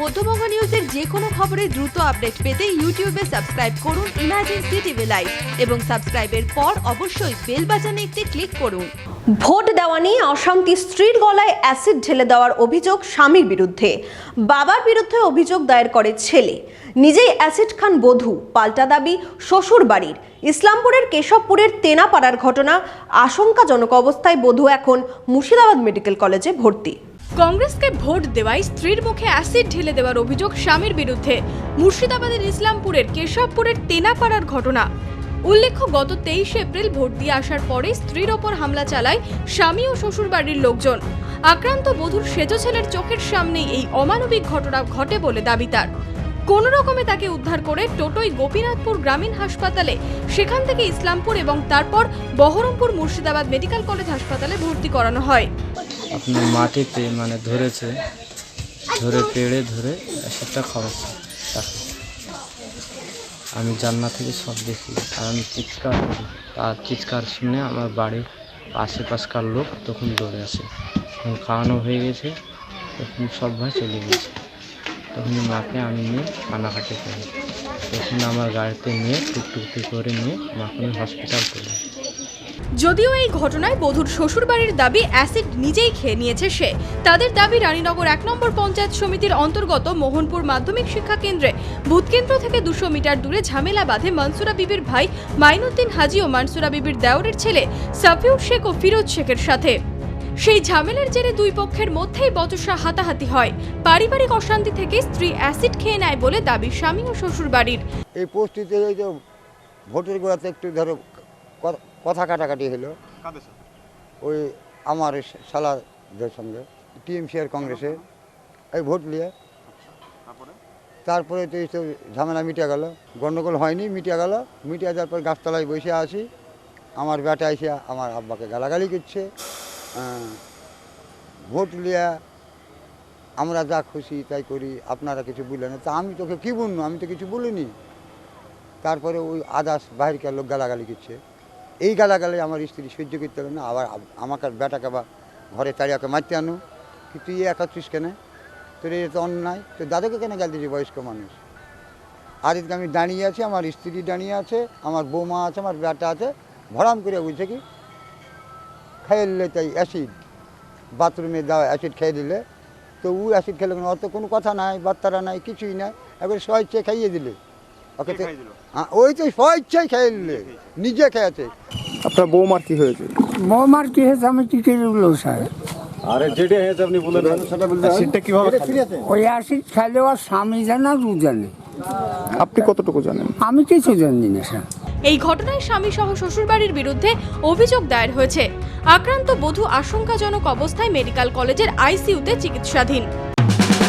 মধ্যবঙ্গ নিউজের যে কোনো খবরের দ্রুত আপডেট পেতে ইউটিউবে সাবস্ক্রাইব করুন ইমার্জেন্সি টিভি লাইভ এবং সাবস্ক্রাইবের পর অবশ্যই বেল বাটনে একটি ক্লিক করুন। ভোট দেওয়া নিয়ে অশান্তি স্ত্রীর গলায় অ্যাসিড ঢেলে দেওয়ার অভিযোগ স্বামীর বিরুদ্ধে। বাবার বিরুদ্ধে অভিযোগ দায়ের করে ছেলে। নিজেই অ্যাসিড খান বধূ, পাল্টা দাবি শ্বশুর বাড়ির ইসলামপুরের কেশবপুরের তেনাপাড়ার ঘটনা আশঙ্কাজনক অবস্থায় বধূ এখন মুর্শিদাবাদ মেডিকেল কলেজে ভর্তি। কংগ্রেসকে ভোট দেওয়ায় স্ত্রীর মুখে অ্যাসিড ঢেলে দেওয়ার অভিযোগ স্বামীর বিরুদ্ধে। মুর্শিদাবাদের ইসলামপুরের কেশবপুরের তেনাপাড়ার ঘটনা। উল্লেখ্য, গত তেইশে এপ্রিল ভোট দিয়ে আসার পরে স্ত্রীর ওপর হামলা চালায় স্বামী ও শ্বশুর বাড়ির লোকজন। আক্রান্ত বধূর সেজ ছেলের চোখের সামনেই এই অমানবিক ঘটনা ঘটে বলে দাবি তার। কোনো রকমে তাকে উদ্ধার করে টোটোই গোপীনাথপুর গ্রামীণ হাসপাতালে, সেখান থেকে ইসলামপুর এবং তারপর বহরমপুর মুর্শিদাবাদ মেডিকেল কলেজ হাসপাতালে ভর্তি করানো হয়। আপনার মাটিতে মানে ধরেছে, ধরে পেড়ে ধরে একটা খাওয়াচ্ছে তাকে আমি জান্না থেকে সব দেখি আর আমি চিৎকার করি। তার চিৎকার শুনে আমার বাড়ির আশেপাশকার লোক তখন দৌড়ে আসে। তখন খাওয়ানো হয়ে গেছে, তখন সব ভাই চলে গেছে। তখন মাকে আমি নিয়ে কানাকাটি করি তখন আমার গাড়িতে নিয়ে টুকটুকি করে নিয়ে মাকে হসপিটাল করি। যদিও এই ঘটনায় বধূর শ্বশুরবাড়ির দাবি অ্যাসিড নিজেই খেয়ে নিয়েছে সে। তাদের দাবি রানীনগর এক নম্বর পঞ্চায়েত সমিতির অন্তর্গত মোহনপুর মাধ্যমিক শিক্ষা কেন্দ্রে ভূতকেন্দ্র থেকে দুশো মিটার দূরে ঝামেলা বাঁধে মনসুরা বিবির ভাই মাইনুদ্দিন হাজি ও মনসুরা বিবির দেওরের ছেলে সাফিউর শেখ ও ফিরোজ শেখের সাথে। সেই ঝামেলার জেরে দুই পক্ষের মধ্যেই বচসা হাতাহাতি হয়। পারিবারিক অশান্তি থেকে স্ত্রী অ্যাসিড খেয়ে নেয় বলে দাবি স্বামী ও শ্বশুরবাড়ির। এই পোস্টটিতে এই ভোটের গোড়াতে একটু ধরো কথা কাটাকাটি হলো ওই আমার সালাদের সঙ্গে টিএমসি আর কংগ্রেসে। এই ভোট নিয়ে। তারপরে? তো এই তো ঝামেলা মিটে গেল। গণ্ডগোল হয়নি মিটে গেল। মিটে যাওয়ার পর গাছতলায় বসে আছি। আমার বেটা এসে আমার আব্বাকে গালাগালি করছে। ভোট লিয়া আমরা যা খুশি তাই করি আপনারা কিছু বললেন না। তা আমি তোকে কী বলব আমি তো কিছু বলিনি। তারপরে ওই আদাস বাহিরকার লোক গালাগালি করছে। এই গালাগালি আমার স্ত্রী সহ্য করতে পারে না। আবার আমাকে বেটাকে বা ঘরে তাড়িয়াকে মারতে আনো। কি তুই একাচ্ছিস কেন? তোর এটা তো অন্যায়। তো দাদাকে কেন গাল দিয়েছি বয়স্ক মানুষ? এদিকে আমি দাঁড়িয়ে আছি, আমার স্ত্রী দাঁড়িয়ে আছে, আমার বৌমা আছে, আমার বেটা আছে, ভরাম করে বলছে কি? খেয়ে নিলে তাই অ্যাসিড বাথরুমে দেওয়া অ্যাসিড খেয়ে দিলে। তো ও অ্যাসিড খেলে অত কোনো কথা নাই বাচ্চারা নাই, কিছুই নাই। একবার স্বেচ্ছায় খাইয়ে দিলে। ওকে হ্যাঁ, ওই তো স্বেচ্ছায় খেয়ে নিলে নিজে খেয়েছে। আপনার বৌমার কি হয়েছে? বৌমার কি হয়েছে আমি কি করে বলব স্যার? সিটটা কীভাবে ওই অ্যাসিড খাইলে ওর স্বামী জানে আর জানে। আপনি কতটুকু জানেন? আমি কিছু জানি না স্যার। এই ঘটনায় স্বামী সহ শ্বশুরবাড়ির বিরুদ্ধে অভিযোগ দায়ের হয়েছে। আক্রান্ত বধূ আশঙ্কাজনক অবস্থায় মেডিকেল কলেজের আইসিইউতে চিকিৎসাধীন।